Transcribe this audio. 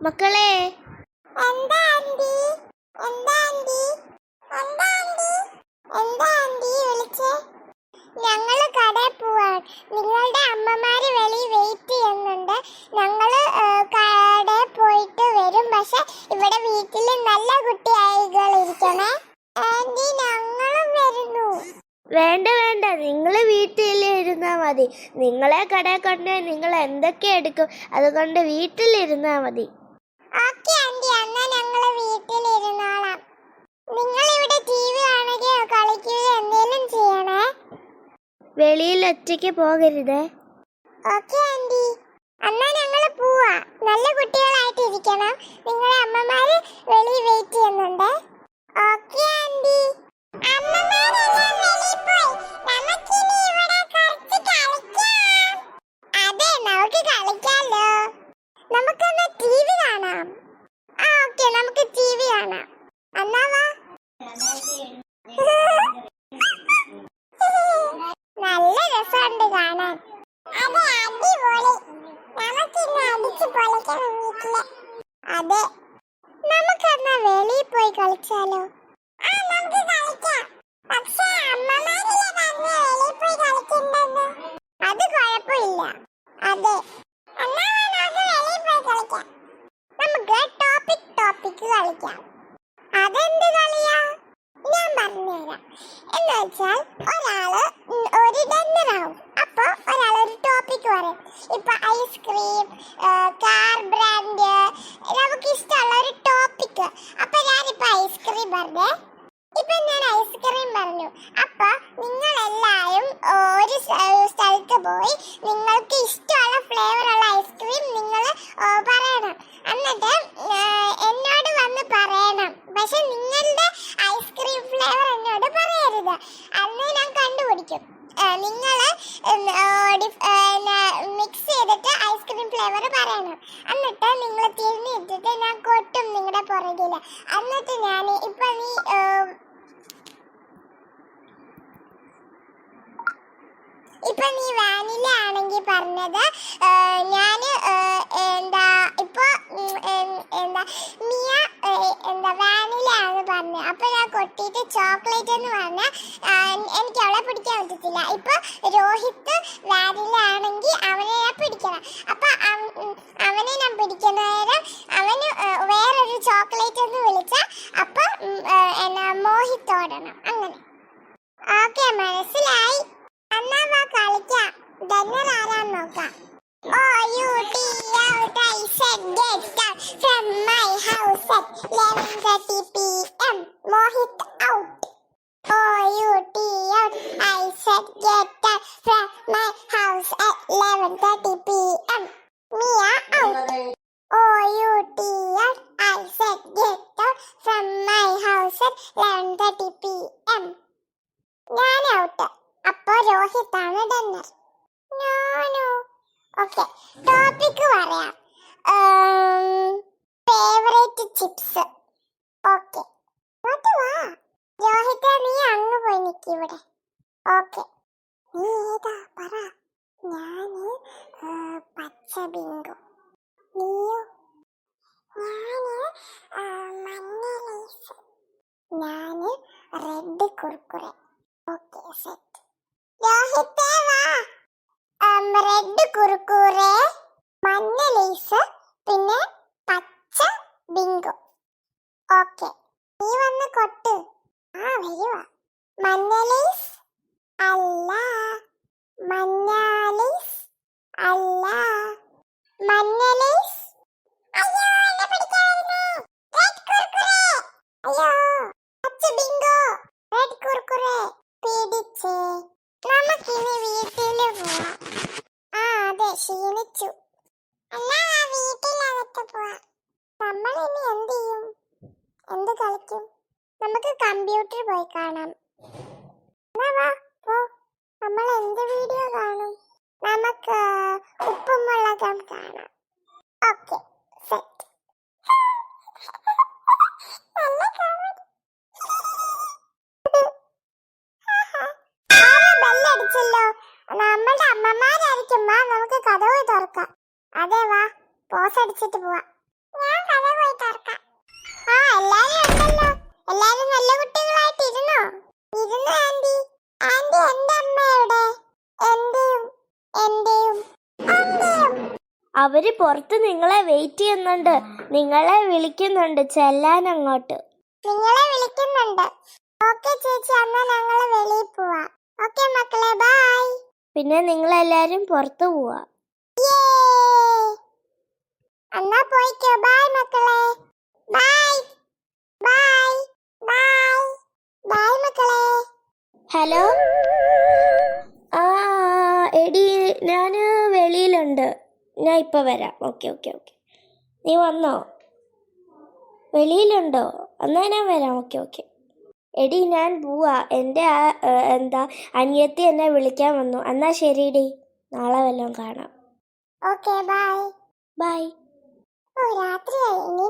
മക്കളെ. എന്താ ആന്റി? എന്താ ആന്റി? എന്താ ആന്റി? എന്താ ആന്റി വിളിച്ചേ? ഞങ്ങൾ കടയിൽ പോവാണ്. നിങ്ങളുടെ അമ്മമാര് വെളി വെയിറ്റ് ചെയ്യുന്നുണ്ട്. ഞങ്ങൾ ഏ, കടയിൽ പോയിട്ട് വരും. പക്ഷെ ഇവിടെ വീട്ടിൽ നല്ല കുട്ടിയായികൾ ഇരിക്കണേ. ആന്റി ഞങ്ങളും വരുന്നു. വേണ്ട വേണ്ട. നിങ്ങൾ വീട്ടിൽ ഇരുന്നാ മതി. നിങ്ങളെ കടയിൽ കൊണ്ടുപോയി നിങ്ങൾ എന്തൊക്കെ എടുക്കും? അതുകൊണ്ട് വീട്ടിലിരുന്നാൽ മതി ഓക്കെ ആന്റി എന്നാ ഞങ്ങൾ വീട്ടിലിരുന്നോളാം നിങ്ങൾ ഇവിടെ ടി വി കാണുകയോ കളിക്കുകയോ എന്തെങ്കിലും ചെയ്യണേ വെളിയിൽ ഒറ്റയ്ക്ക് പോകരുത്. ഓക്കെ അമ്മമാര് കളിക്കാം. അതെ നമുക്ക് കളിക്കാലോ നമുക്കൊന്ന് ടി വി കാണാം ആ ഓക്കെ നമുക്ക് ടി വി കാണാം എന്നാ വാ നല്ല രസമുണ്ട് കാണാൻ അതെ അടിപൊളി നമുക്കിന്ന് അടിച്ചു പൊളിക്കണം വീട്ടിൽ. അതെ. നമുക്കെന്നാ വെളിയിൽ പോയി കളിച്ചാലോ? ആ നമുക്ക് കളിക്കാം. പക്ഷേ അമ്മമാരിലെ പറഞ്ഞ വെളിയിൽ പോയി കളിക്കണ്ടെന്ന് അത് കുഴപ്പമില്ല. അതെ. എന്നാ നമുക്ക് വെളിയിൽ പോയി കളിക്കാം. നമുക്ക് ടോപ്പിക് ടോപ്പിക് കളിക്കാം. അതെന്ത് കളിയാ? ഞാൻ പറഞ്ഞുതരാം. എന്ന് വെച്ചാൽ ഒരാൾ ഒരു ഡെന്നറാവും അപ്പൊ ഒരാൾ ഒരു ടോപ്പിക് ഇപ്പൊ ഐസ്ക്രീം കാർ ബ്രാൻഡ് നമുക്ക് ഇഷ്ടമുള്ള ഒരു ടോപ്പിക് അപ്പൊ ഞാനിപ്പോ ഐസ്ക്രീം പറഞ്ഞേ. ഇപ്പൊ ഞാൻ ഐസ്ക്രീം പറഞ്ഞു. അപ്പൊ നിങ്ങൾ എല്ലാവരും ഒരു സ്ഥ- സ്ഥലത്ത് പോയി നിങ്ങൾക്ക് ഇഷ്ടമുള്ള ഫ്ലേവർ ഉള്ള ഐസ്ക്രീം നിങ്ങൾ പറയണം. എന്നിട്ട് എന്നോട് വന്ന് പറയണം. പക്ഷെ നിങ്ങളുടെ ഐസ്ക്രീം ഫ്ലേവർ എന്നോട് പറയരുത്. അന്ന് ഞാൻ കണ്ടുപിടിക്കും. നിങ്ങൾ ഫ്ലേവർ പറയണം. എന്നിട്ട് നിങ്ങൾ തിരിഞ്ഞിട്ടിട്ട് ഞാൻ കൊട്ടും നിങ്ങളുടെ പുറകിൽ. എന്നിട്ട് ഞാൻ ഇപ്പൊ നീ ഇപ്പൊ നീ വാനില ആണെങ്കിൽ പറഞ്ഞത് ഞാൻ എന്താ ഇപ്പൊ എന്താ മിയ എന്താ വാനില ആണ് പറഞ്ഞത് അപ്പൊ ഞാൻ കൊട്ടിയിട്ട് ചോക്ലേറ്റ് എന്ന് പറഞ്ഞ. എനിക്ക് അവളെ പിടിക്കാൻ പറ്റത്തില്ല. ഇപ്പൊ രോഹിത്ത് വാനില ആണെങ്കിൽ അവനെ ഓക്കെ മനസ്സിലായി എന്നാ വാ കളിക്കാം ഡന്നർ ആരാന്ന് നോക്കാം Oh, you dear, I said get down from my house at 11.30 p.m. Mohit out. Oh, you be out, I said get down from my house at 11.30 p.m. Mia out. Oh, you be out, I said get down from my house at 11.30 p.m. ഞാൻ out അപ്പോ രോഹിത്താണ് ഡന്നർ ഞാനോ? Okay topic പറയാം. Favourite chips okay ഇങ്ങോട്ട് വാ. നീ അങ്ങ് പോയി നിക്ക് ഇവിടെ. ഓക്കെ. നീ ഏതാ പറ? ഞാൻ പച്ച ബിങ്കു. നീയോ? ഞാൻ മഞ്ഞ ലൈസ്. ഞാൻ റെഡ് കുർക്കുറെ ഓക്കെ സെറ്റ് രോഹിത്തേ വാ റെഡ് കുറുക്കൂറെ മഞ്ഞ ലേസ് പിന്നെ പച്ച ബിങ്കോ. ഓക്കെ. നീ വന്ന് കൊട്ട്. ആ വരുവാ. മഞ്ഞ ലേസ് അല്ല. മഞ്ഞ ലേസ് അല്ല മഞ്ഞ ലേസ് അയ്യോ എന്നെ പിടിക്കാൻ വരുന്നേ റെഡ് കുറുക്കുറെ അയ്യോ പച്ച ബിങ്കോ റെഡ് കുറുക്കുറെ പിടിച്ചേ നമുക്കിനി വീട്ടിൽ പോവാം ആ അതെ ക്ഷീണിച്ചു എന്നാ ആ വീട്ടിലകത്ത് പോവാം നമ്മൾ ഇനി എന്ത് ചെയ്യും എന്ത് കളിക്കും? നമുക്ക് കമ്പ്യൂട്ടർ പോയി കാണാം. വാ പോ. നമ്മൾ എന്ത് വീഡിയോ കാണും? നമുക്ക് ഉപ്പും കാണാം. ഓക്കെ സെറ്റ് നമ്മളുടെ അമ്മമാരായിരിക്കും. വാ നമുക്ക് കഥവ് തുറക്കാം. അതെ വാ. പോസ് അടിച്ചിട്ട് പോവാം. എല്ലാരും നല്ല കുട്ടികളായിട്ട് ഇരുന്നോ ഇരുന്നു ആന്റി ആന്റി എന്റെ അമ്മയുടെ എന്റെയും എന്റെയും അവർ പുറത്ത് നിങ്ങളെ വെയിറ്റ് ചെയ്യുന്നുണ്ട്. നിങ്ങളെ വിളിക്കുന്നുണ്ട്. ചെല്ലാൻ അങ്ങോട്ട്. നിങ്ങളെ വിളിക്കുന്നുണ്ട്. ഓക്കെ ചേച്ചി. അന്നാ ഞങ്ങൾ വെളിയിൽ പോവാ. ഓക്കെ മക്കളെ. ബൈ. പിന്നെ നിങ്ങൾ എല്ലാരും പുറത്ത് പോവാ. എന്നാ പോയിക്കോ. ബൈ മക്കളെ. ബൈ. ബൈ. ബൈ ബൈ മക്കളെ. ഹലോ ആ എടി ഞാൻ വെളിയിലുണ്ട്. ഞാൻ ഇപ്പോൾ വരാം. ഓക്കെ ഓക്കെ ഓക്കെ നീ വന്നോ? വെളിയിലുണ്ടോ? എന്നാ ഞാൻ വരാം. ഓക്കെ ഓക്കെ എടി ഞാൻ പോവാ. എന്റെ ആ എന്താ അനിയത്തി എന്നെ വിളിക്കാൻ വന്നു. എന്നാ ശരിടി നാളെ വല്ലതും കാണാം. ഓക്കെ ബൈ ബൈ ഓ രാത്രിയായി. ഇനി